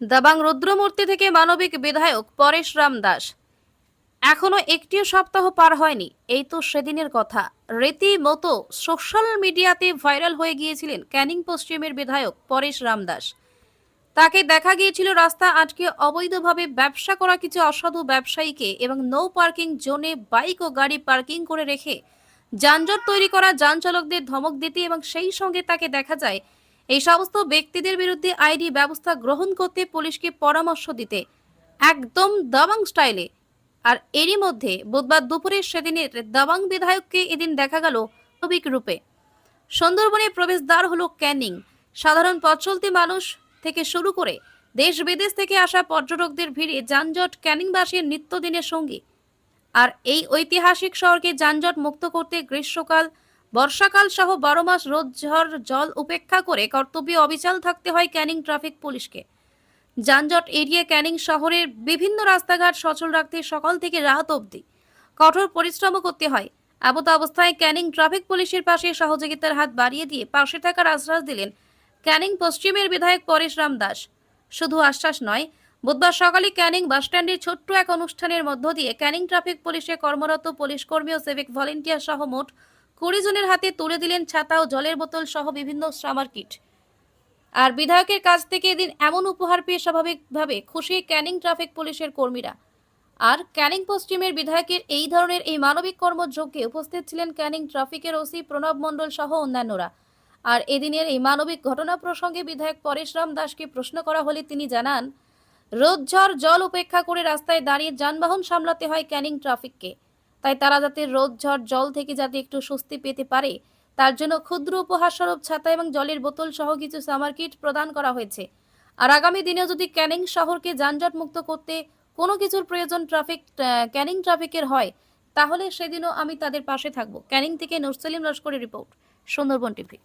দাবাং রুদ্রমূর্তি থেকে মানবিক বিধায়ক পরেশ রাম দাস। এখনও একটিও সপ্তাহ পার হয়নি, এই তো সেদিনের কথা। রীতিমতো সোশ্যাল মিডিয়াতে ভাইরাল হয়ে গিয়েছিলেন ক্যানিং পশ্চিমের বিধায়ক পরেশ রাম দাস। তাকে দেখা গিয়েছিল রাস্তা আটকে অবৈধভাবে ব্যবসা করা কিছু অসাধু ব্যবসায়ীকে এবং নো পার্কিং জোনে বাইক ও গাড়ি পার্কিং করে রেখে যানজট তৈরি করা যান চালকদের ধমক দিতে এবং সেই সঙ্গে তাকে দেখা যায় এই সমস্ত ব্যক্তিদের বিরুদ্ধে আইডি ব্যবস্থা গ্রহণ করতে পুলিশকে পরামর্শ দিতে একদম দাবাং স্টাইলে। আর এরই মধ্যে বুধবার দুপুরে সেদিনের দাবাং বিধায়ককে এদিন দেখা গেল স্বাভাবিক রূপে। সুন্দরবনে প্রবেশদ্বার হলো ক্যানিং। সাধারণ পথ চলতি মানুষ থেকে শুরু করে দেশ বিদেশ থেকে আসা পর্যটকদের ভিড়ে যানজট ক্যানিংবাসীর নিত্যদিনের সঙ্গী। আর এই ঐতিহাসিক শহরকে যানজট মুক্ত করতে গ্রীষ্মকাল বর্ষাকাল সহ বারো মাস রোদ ঝড় জল উপেক্ষা করে কর্তব্যে অবিচল থাকতে হয় ক্যানিং ট্রাফিক পুলিশকে। যানজট এড়িয়ে ক্যানিং শহরের বিভিন্ন রাস্তাঘাট সচল রাখতে সকাল থেকে রাত অবধি কঠোর পরিশ্রমও করতে হয়। এমত অবস্থায় ক্যানিং ট্রাফিক পুলিশের পাশে সহযোগিতার হাত বাড়িয়ে দিয়ে পাশে থাকার আশ্বাস দিলেন ক্যানিং পশ্চিমের বিধায়ক পরেশ রাম দাস। শুধু আশ্বাস নয়, বুধবার সকালে ক্যানিং বাসস্ট্যান্ডের ছোট্ট এক অনুষ্ঠানের মধ্য দিয়ে ক্যানিং ট্রাফিক পুলিশে কর্মরত পুলিশ কর্মী ও সিভিক ভলেন্টিয়ার সহ মোট কুড়ি জনের হাতে তুলে দিলেন ছাতা ও জলের বোতল সহ বিভিন্ন সামার কিট। আর বিধায়কের কাছ থেকে এদিন এমন উপহার পেয়ে স্বাভাবিকভাবে খুশি ক্যানিং ট্রাফিক পুলিশের কর্মীরা। আর ক্যানিং পশ্চিমের বিধায়কের এই ধরনের এই মানবিক কর্মযজ্ঞে উপস্থিত ছিলেন ক্যানিং ট্রাফিকের ওসি প্রণব মণ্ডল সহ অন্যান্যরা। আর এদিনের এই মানবিক ঘটনা প্রসঙ্গে বিধায়ক পরেশরাম দাসকে প্রশ্ন করা হলে তিনি জানান রোদ ঝড় জল উপেক্ষা করে রাস্তায় দাঁড়িয়ে যানবাহন সামলাতে হয় ক্যানিং ট্রাফিককে। তাই তারা যাতে রোদ, ঝড়, জল থেকে যাতে একটু স্বস্তি পেতে পারে, তার জন্য ক্ষুদ্র উপহার স্বরূপ ছাতা এবং জলের বোতল সহ কিছু সামার কিট প্রদান করা হয়েছে। আর আগামী দিনেও যদি ক্যানিং শহরকে যানজট মুক্ত করতে কোনো কিছুর প্রয়োজন ট্রাফিক ক্যানিং ট্রাফিকের হয়, তাহলে সেদিনও আমি তাদের পাশে থাকব। ক্যানিং থেকে নুরসলিম লস্করের রিপোর্ট, সুন্দরবন টিভি।